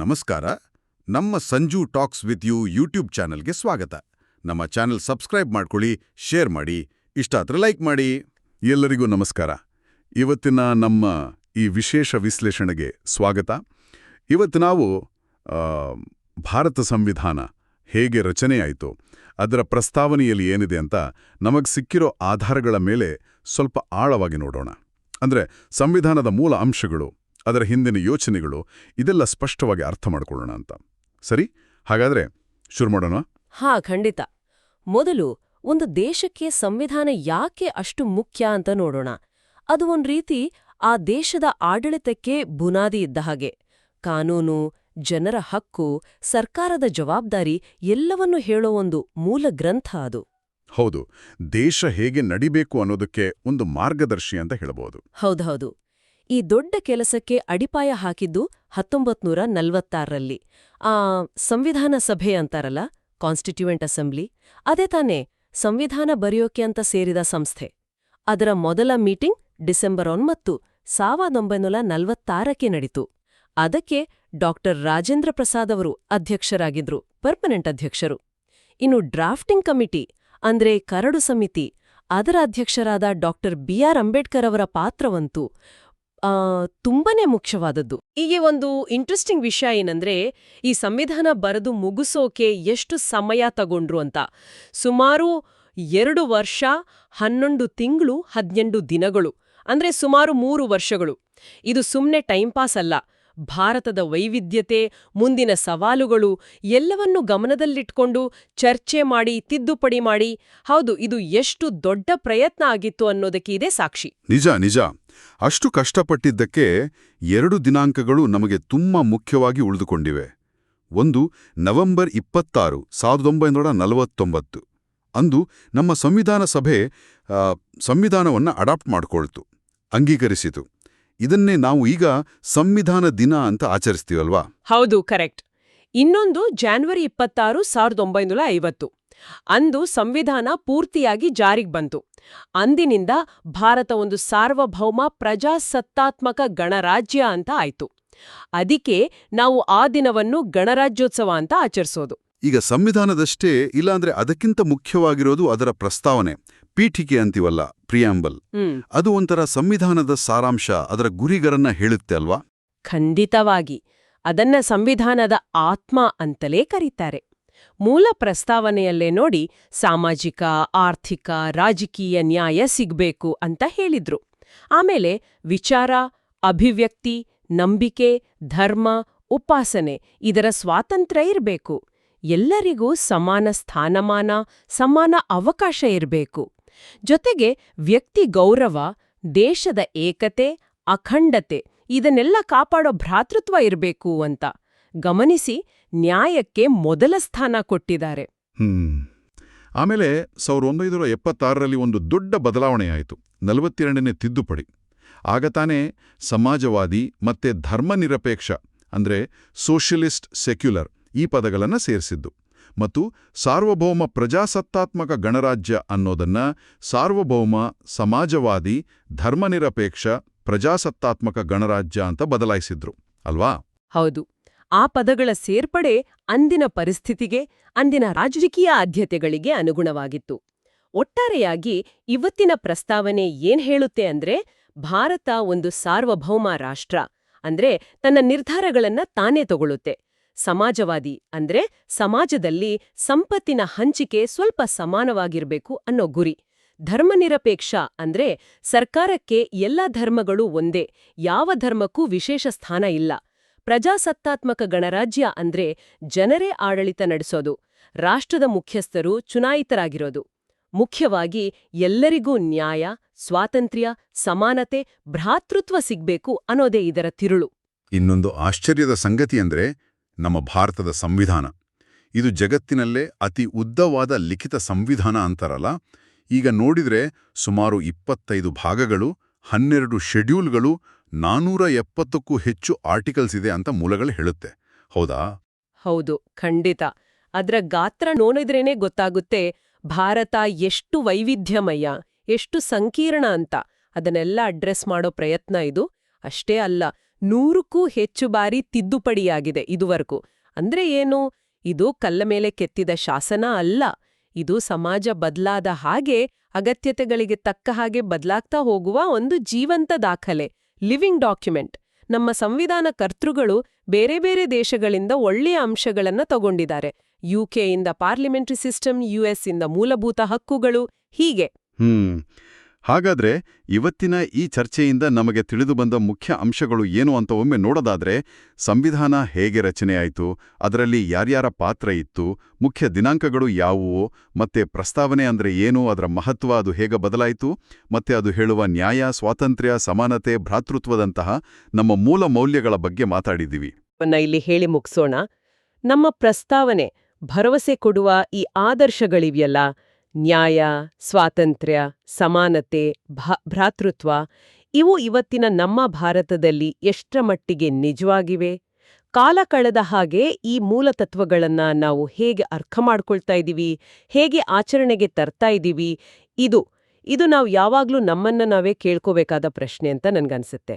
ನಮಸ್ಕಾರ. ನಮ್ಮ Sanju talks with you YouTube ಚಾನಲ್ಗೆ ಸ್ವಾಗತ. ನಮ್ಮ ಚಾನೆಲ್ ಸಬ್ಸ್ಕ್ರೈಬ್ ಮಾಡ್ಕೊಳ್ಳಿ, ಶೇರ್ ಮಾಡಿ, ಇಷ್ಟ ಆದ್ರೆ ಲೈಕ್ ಮಾಡಿ. ಎಲ್ಲರಿಗೂ ನಮಸ್ಕಾರ. ಇವತ್ತಿನ ನಮ್ಮ ಈ ವಿಶೇಷ ವಿಶ್ಲೇಷಣೆಗೆ ಸ್ವಾಗತ. ಇವತ್ತು ನಾವು ಭಾರತ ಸಂವಿಧಾನ ಹೇಗೆ ರಚನೆಯಾಯಿತು ಅದರ ಪ್ರಸ್ತಾವನೆಯಲ್ಲಿ ಏನಿದೆ ಅಂತ ನಮಗೆ ಸಿಕ್ಕಿರೋ ಆಧಾರಗಳ ಮೇಲೆ ಸ್ವಲ್ಪ ಆಳವಾಗಿ ನೋಡೋಣ. ಅಂದ್ರೆ ಸಂವಿಧಾನದ ಮೂಲ ಅಂಶಗಳು ಅದರ ಹಿಂದಿನ ಯೋಚನೆಗಳು ಇದೆಲ್ಲ ಸ್ಪಷ್ಟವಾಗಿ ಅರ್ಥ ಮಾಡಿಕೊಳ್ಳೋಣ ಅಂತ. ಸರಿ? ಹಾಗಾದ್ರೆ ಶುರು ಮಾಡೋಣ. ಹಾ ಖಂಡಿತ. ಮೊದಲು ಒಂದು ದೇಶಕ್ಕೆ ಸಂವಿಧಾನ ಯಾಕೆ ಅಷ್ಟು ಮುಖ್ಯ ಅಂತ ನೋಡೋಣ. ಅದು ಒಂದು ರೀತಿ ಆ ದೇಶದ ಆಡಳಿತಕ್ಕೆ ಬುನಾದಿ ಇದ್ದ ಹಾಗೆ. ಕಾನೂನು ಜನರ ಹಕ್ಕು ಸರ್ಕಾರದ ಜವಾಬ್ದಾರಿ ಎಲ್ಲವನ್ನೂ ಹೇಳೋ ಒಂದು ಮೂಲ ಗ್ರಂಥ ಅದು. ಹೌದು. ದೇಶ ಹೇಗೆ ನಡಿಬೇಕು ಅನ್ನೋದಕ್ಕೆ ಒಂದು ಮಾರ್ಗದರ್ಶಿ ಅಂತ ಹೇಳಬಹುದು. ಹೌದೌದು ಈ ದೊಡ್ಡ ಕೆಲಸಕ್ಕೆ ಅಡಿಪಾಯ ಹಾಕಿದ್ದು ಹತ್ತೊಂಬತ್ ನೂರ ನಲ್ವತ್ತಾರರಲ್ಲಿ ಆ ಸಂವಿಧಾನ ಸಭೆ ಅಂತಾರಲ್ಲ ಕಾನ್ಸ್ಟಿಟ್ಯೂಯೆಂಟ್ ಅಸೆಂಬ್ಲಿ ಅದೇ ತಾನೇ ಸಂವಿಧಾನ ಬರೆಯೋಕೆ ಅಂತ ಸೇರಿದ ಸಂಸ್ಥೆ. ಅದರ ಮೊದಲ ಮೀಟಿಂಗ್ ಡಿಸೆಂಬರ್ ಒಂಬತ್ತು, ಸಾವಿರದ ಒಂಬೈನೂರ ನಲ್ವತ್ತಾರಕ್ಕೆ ನಡೀತು. ಅದಕ್ಕೆ ಡಾಕ್ಟರ್ ರಾಜೇಂದ್ರ ಪ್ರಸಾದ್ ಅವರು ಅಧ್ಯಕ್ಷರಾಗಿದ್ರು, ಪರ್ಮನೆಂಟ್ ಅಧ್ಯಕ್ಷರು. ಇನ್ನು ಡ್ರಾಫ್ಟಿಂಗ್ ಕಮಿಟಿ, ಅಂದ್ರೆ ಕರಡು ಸಮಿತಿ, ಅದರ ಅಧ್ಯಕ್ಷರಾದ ಡಾಕ್ಟರ್ ಬಿ. ಆರ್. ಅಂಬೇಡ್ಕರ್ ಅವರ ಪಾತ್ರವಂತೂ ತುಂಬಾನೇ ಮುಖ್ಯವಾದದ್ದು. ಹೀಗೆ ಒಂದು ಇಂಟ್ರೆಸ್ಟಿಂಗ್ ವಿಷಯ ಏನಂದ್ರೆ, ಈ ಸಂವಿಧಾನ ಬರೆದು ಮುಗಿಸೋಕೆ ಎಷ್ಟು ಸಮಯ ತಗೊಂಡ್ರು ಅಂತ. ಸುಮಾರು ಎರಡು ವರ್ಷ, ಹನ್ನೊಂದು ತಿಂಗಳು, ಹದಿನೆಂಟು ದಿನಗಳು. ಅಂದ್ರೆ ಸುಮಾರು ಮೂರು ವರ್ಷಗಳು. ಇದು ಸುಮ್ಮನೆ ಟೈಮ್ ಪಾಸ್ ಅಲ್ಲ. ಭಾರತದ ವೈವಿಧ್ಯತೆ, ಮುಂದಿನ ಸವಾಲುಗಳು ಎಲ್ಲವನ್ನೂ ಗಮನದಲ್ಲಿಟ್ಕೊಂಡು ಚರ್ಚೆ ಮಾಡಿ, ತಿದ್ದುಪಡಿ ಮಾಡಿ. ಹೌದು, ಇದು ಎಷ್ಟು ದೊಡ್ಡ ಪ್ರಯತ್ನ ಆಗಿತ್ತು ಅನ್ನೋದಕ್ಕೆ ಇದೇ ಸಾಕ್ಷಿ. ನಿಜ ನಿಜ. ಅಷ್ಟು ಕಷ್ಟಪಟ್ಟಿದ್ದಕ್ಕೆ ಎರಡು ದಿನಾಂಕಗಳು ನಮಗೆ ತುಂಬಾ ಮುಖ್ಯವಾಗಿ ಉಳಿದುಕೊಂಡಿವೆ. ಒಂದು ನವೆಂಬರ್ ಇಪ್ಪತ್ತಾರು, ಸಾವಿರದ ಒಂಬೈನೂರ ನಲವತ್ತೊಂಬತ್ತು. ಅಂದು ನಮ್ಮ ಸಂವಿಧಾನ ಸಭೆ ಸಂವಿಧಾನವನ್ನು ಅಡಾಪ್ಟ್ ಮಾಡಿಕೊಳ್ತು, ಅಂಗೀಕರಿಸಿತು. ಇದನ್ನೇ ನಾವು ಈಗ ಸಂವಿಧಾನ ದಿನ ಅಂತ ಆಚರಿಸ್ತೀವಲ್ವಾ? ಹೌದು, ಕರೆಕ್ಟ್. ಇನ್ನೊಂದು ಜಾನ್ವರಿ ಇಪ್ಪತ್ತಾರು, ಸಾವಿರದ ಒಂಬೈನೂರ ಐವತ್ತು. ಅಂದು ಸಂವಿಧಾನ ಪೂರ್ತಿಯಾಗಿ ಜಾರಿಗೆ ಬಂತು. ಅಂದಿನಿಂದ ಭಾರತ ಒಂದು ಸಾರ್ವಭೌಮ ಪ್ರಜಾಸತ್ತಾತ್ಮಕ ಗಣರಾಜ್ಯ ಅಂತ ಆಯ್ತು. ಅದಕ್ಕೆ ನಾವು ಆ ದಿನವನ್ನು ಗಣರಾಜ್ಯೋತ್ಸವ ಅಂತ ಆಚರಿಸೋದು. ಈಗ ಸಂವಿಧಾನದಷ್ಟೇ ಇಲ್ಲಾಂದ್ರೆ ಅದಕ್ಕಿಂತ ಮುಖ್ಯವಾಗಿರೋದು ಅದರ ಪ್ರಸ್ತಾವನೆ ಪೀಠಿಕೆ ಅಂತೀವಲ್ಲ ಪ್ರಿಯಾಂಬಲ್. ಅದು ಒಂಥರ ಸಂವಿಧಾನದ ಸಾರಾಂಶ ಅದರ ಗುರಿಗರನ್ನ ಹೇಳುತ್ತೆ ಅಲ್ವಾ? ಖಂಡಿತವಾಗಿ. ಅದನ್ನ ಸಂವಿಧಾನದ ಆತ್ಮ ಅಂತಲೇ ಕರೀತಾರೆ. ಮೂಲ ಪ್ರಸ್ತಾವನೆಯಲ್ಲೇ ನೋಡಿ ಸಾಮಾಜಿಕ, ಆರ್ಥಿಕ, ರಾಜಕೀಯ ನ್ಯಾಯ ಸಿಗ್ಬೇಕು ಅಂತ ಹೇಳಿದ್ರು. ಆಮೇಲೆ ವಿಚಾರ, ಅಭಿವ್ಯಕ್ತಿ, ನಂಬಿಕೆ, ಧರ್ಮ, ಉಪಾಸನೆ ಇದರ ಸ್ವಾತಂತ್ರ್ಯ ಇರಬೇಕು. ಎಲ್ಲರಿಗೂ ಸಮಾನ ಸ್ಥಾನಮಾನ, ಸಮಾನ ಅವಕಾಶ ಇರಬೇಕು. ಜೊತೆಗೆ ವ್ಯಕ್ತಿ ಗೌರವ, ದೇಶದ ಏಕತೆ, ಅಖಂಡತೆ ಇದನ್ನೆಲ್ಲ ಕಾಪಾಡೋ ಭ್ರಾತೃತ್ವ ಇರಬೇಕು ಅಂತ ಗಮನಿಸಿ ನ್ಯಾಯಕ್ಕೆ ಮೊದಲ ಸ್ಥಾನ ಕೊಟ್ಟಿದ್ದಾರೆ. ಆಮೇಲೆ ಸಾವಿರದ ಒಂಬೈನೂರ ಎಪ್ಪತ್ತಾರರಲ್ಲಿ ಒಂದು ದೊಡ್ಡ ಬದಲಾವಣೆಯಾಯಿತು ನಲವತ್ತೆರಡನೇ ತಿದ್ದುಪಡಿ. ಆಗ ತಾನೇ ಸಮಾಜವಾದಿ ಮತ್ತೆ ಧರ್ಮನಿರಪೇಕ್ಷ ಅಂದ್ರೆ ಸೋಷಿಯಲಿಸ್ಟ್ ಸೆಕ್ಯುಲರ್ ಈ ಪದಗಳನ್ನು ಸೇರಿಸಿದ್ದು. ಮತ್ತು ಸಾರ್ವಭೌಮ ಪ್ರಜಾಸತ್ತಾತ್ಮಕ ಗಣರಾಜ್ಯ ಅನ್ನೋದನ್ನ ಸಾರ್ವಭೌಮ ಸಮಾಜವಾದಿ ಧರ್ಮನಿರಪೇಕ್ಷ ಪ್ರಜಾಸತ್ತಾತ್ಮಕ ಗಣರಾಜ್ಯ ಅಂತ ಬದಲಾಯಿಸಿದ್ರು. ಅಲ್ವಾ? ಹೌದು. ಆ ಪದಗಳ ಸೇರ್ಪಡೆ ಅಂದಿನ ಪರಿಸ್ಥಿತಿಗೆ, ಅಂದಿನ ರಾಜಕೀಯ ಆದ್ಯತೆಗಳಿಗೆ ಅನುಗುಣವಾಗಿತ್ತು. ಒಟ್ಟಾರೆಯಾಗಿ ಇವತ್ತಿನ ಪ್ರಸ್ತಾವನೆ ಏನ್ ಹೇಳುತ್ತೆ ಅಂದ್ರೆ, ಭಾರತ ಒಂದು ಸಾರ್ವಭೌಮ ರಾಷ್ಟ್ರ, ಅಂದ್ರೆ ತನ್ನ ನಿರ್ಧಾರಗಳನ್ನ ತಾನೇ ತಗೊಳುತ್ತೆ. ಸಮಾಜವಾದಿ ಅಂದ್ರೆ ಸಮಾಜದಲ್ಲಿ ಸಂಪತ್ತಿನ ಹಂಚಿಕೆ ಸ್ವಲ್ಪ ಸಮಾನವಾಗಿರ್ಬೇಕು ಅನ್ನೋ ಗುರಿ. ಧರ್ಮನಿರಪೇಕ್ಷ ಅಂದ್ರೆ ಸರ್ಕಾರಕ್ಕೆ ಎಲ್ಲ ಧರ್ಮಗಳು ಒಂದೇ, ಯಾವ ಧರ್ಮಕ್ಕೂ ವಿಶೇಷ ಸ್ಥಾನ ಇಲ್ಲ. ಪ್ರಜಾಸತ್ತಾತ್ಮಕ ಗಣರಾಜ್ಯ ಅಂದ್ರೆ ಜನರೇ ಆಡಳಿತ ನಡೆಸೋದು, ರಾಷ್ಟ್ರದ ಮುಖ್ಯಸ್ಥರು ಚುನಾಯಿತರಾಗಿರೋದು. ಮುಖ್ಯವಾಗಿ ಎಲ್ಲರಿಗೂ ನ್ಯಾಯ, ಸ್ವಾತಂತ್ರ್ಯ, ಸಮಾನತೆ, ಭ್ರಾತೃತ್ವ ಸಿಗ್ಬೇಕು ಅನ್ನೋದೇ ಇದರ ತಿರುಳು. ಇನ್ನೊಂದು ಆಶ್ಚರ್ಯದ ಸಂಗತಿ ಅಂದ್ರೆ ನಮ್ಮ ಭಾರತದ ಸಂವಿಧಾನ. ಇದು ಜಗತ್ತಿನಲ್ಲೇ ಅತಿ ಉದ್ದವಾದ ಲಿಖಿತ ಸಂವಿಧಾನ ಅಂತಾರಲ್ಲ? ಈಗ ನೋಡಿದ್ರೆ ಸುಮಾರು ಇಪ್ಪತ್ತೈದು ಭಾಗಗಳು ಹನ್ನೆರಡು ಶೆಡ್ಯೂಲ್ಗಳು ನಾನೂರ ಎಪ್ಪತ್ತಕ್ಕೂ ಹೆಚ್ಚು ಆರ್ಟಿಕಲ್ಸ್ ಇದೆ ಅಂತ ಮೂಲಗಳು ಹೇಳುತ್ತೆ. ಹೌದಾ? ಹೌದು, ಖಂಡಿತ. ಅದರ ಗಾತ್ರ ನೋಡಿದ್ರೇನೆ ಗೊತ್ತಾಗುತ್ತೆ, ಭಾರತ ಎಷ್ಟು ವೈವಿಧ್ಯಮಯ, ಎಷ್ಟು ಸಂಕೀರ್ಣ ಅಂತ. ಅದನ್ನೆಲ್ಲ ಅಡ್ರೆಸ್ ಮಾಡೋ ಪ್ರಯತ್ನ ಇದು. ಅಷ್ಟೇ ಅಲ್ಲ, ನೂರಕ್ಕೂ ಹೆಚ್ಚು ಬಾರಿ ತಿದ್ದುಪಡಿಯಾಗಿದೆ ಇದುವರೆಗೂ. ಅಂದ್ರೆ ಏನು? ಇದು ಕಲ್ಲ ಮೇಲೆ ಕೆತ್ತಿದ ಶಾಸನ ಅಲ್ಲ. ಇದು ಸಮಾಜ ಬದಲಾದ ಹಾಗೆ ಅಗತ್ಯತೆಗಳಿಗೆ ತಕ್ಕ ಹಾಗೆ ಬದಲಾಗ್ತಾ ಹೋಗುವ ಒಂದು ಜೀವಂತ ದಾಖಲೆ, ಲಿವಿಂಗ್ ಡಾಕ್ಯುಮೆಂಟ್. ನಮ್ಮ ಸಂವಿಧಾನ ಕರ್ತೃಗಳು ಬೇರೆ ಬೇರೆ ದೇಶಗಳಿಂದ ಒಳ್ಳೆಯ ಅಂಶಗಳನ್ನ ತಗೊಂಡಿದ್ದಾರೆ. ಯುಕೆಯಿಂದ ಪಾರ್ಲಿಮೆಂಟರಿ ಸಿಸ್ಟಮ್ ಯುಎಸ್ ಇಂದ ಮೂಲಭೂತ ಹಕ್ಕುಗಳು ಹೀಗೆ. ಹಾಗಾದ್ರೆ ಇವತ್ತಿನ ಈ ಚರ್ಚೆಯಿಂದ ನಮಗೆ ತಿಳಿದು ಬಂದ ಮುಖ್ಯ ಅಂಶಗಳು ಏನು ಅಂತ ಒಮ್ಮೆ ನೋಡೋದಾದ್ರೆ, ಸಂವಿಧಾನ ಹೇಗೆ ರಚನೆಯಾಯಿತು ಅದರಲ್ಲಿ ಯಾರ್ಯಾರ ಪಾತ್ರ ಇತ್ತು, ಮುಖ್ಯ ದಿನಾಂಕಗಳು ಯಾವುವು, ಮತ್ತೆ ಪ್ರಸ್ತಾವನೆ ಅಂದ್ರೆ ಏನು, ಅದರ ಮಹತ್ವ ಅದು ಹೇಗೆ ಬದಲಾಯಿತು, ಮತ್ತೆ ಅದು ಹೇಳುವ ನ್ಯಾಯ, ಸ್ವಾತಂತ್ರ್ಯ, ಸಮಾನತೆ, ಭ್ರಾತೃತ್ವದಂತಹ ನಮ್ಮ ಮೂಲ ಮೌಲ್ಯಗಳ ಬಗ್ಗೆ ಮಾತಾಡಿದ್ದೀವಿ. ಇಲ್ಲಿ ಹೇಳಿ ಮುಗಿಸೋಣ. ನಮ್ಮ ಪ್ರಸ್ತಾವನೆ ಭರವಸೆ ಕೊಡುವ ಈ ಆದರ್ಶಗಳಿವೆಯಲ್ಲ ನ್ಯಾಯ, ಸ್ವಾತಂತ್ರ್ಯ, ಸಮಾನತೆ ಭ್ರಾತೃತ್ವ ಇವು ಇವತ್ತಿನ ನಮ್ಮ ಭಾರತದಲ್ಲಿ ಎಷ್ಟರ ಮಟ್ಟಿಗೆ ನಿಜವಾಗಿವೆ? ಕಾಲ ಕಳೆದ ಹಾಗೆ ಈ ಮೂಲತತ್ವಗಳನ್ನ ನಾವು ಹೇಗೆ ಅರ್ಥ ಮಾಡ್ಕೊಳ್ತಾ ಇದ್ದೀವಿ? ಹೇಗೆ ಆಚರಣೆಗೆ ತರ್ತಾ ಇದ್ದೀವಿ? ಇದು ಇದು ನಾವು ಯಾವಾಗಲೂ ನಮ್ಮನ್ನ ನಾವೇ ಕೇಳ್ಕೋಬೇಕಾದ ಪ್ರಶ್ನೆ ಅಂತ ನನ್ಗನ್ಸುತ್ತೆ.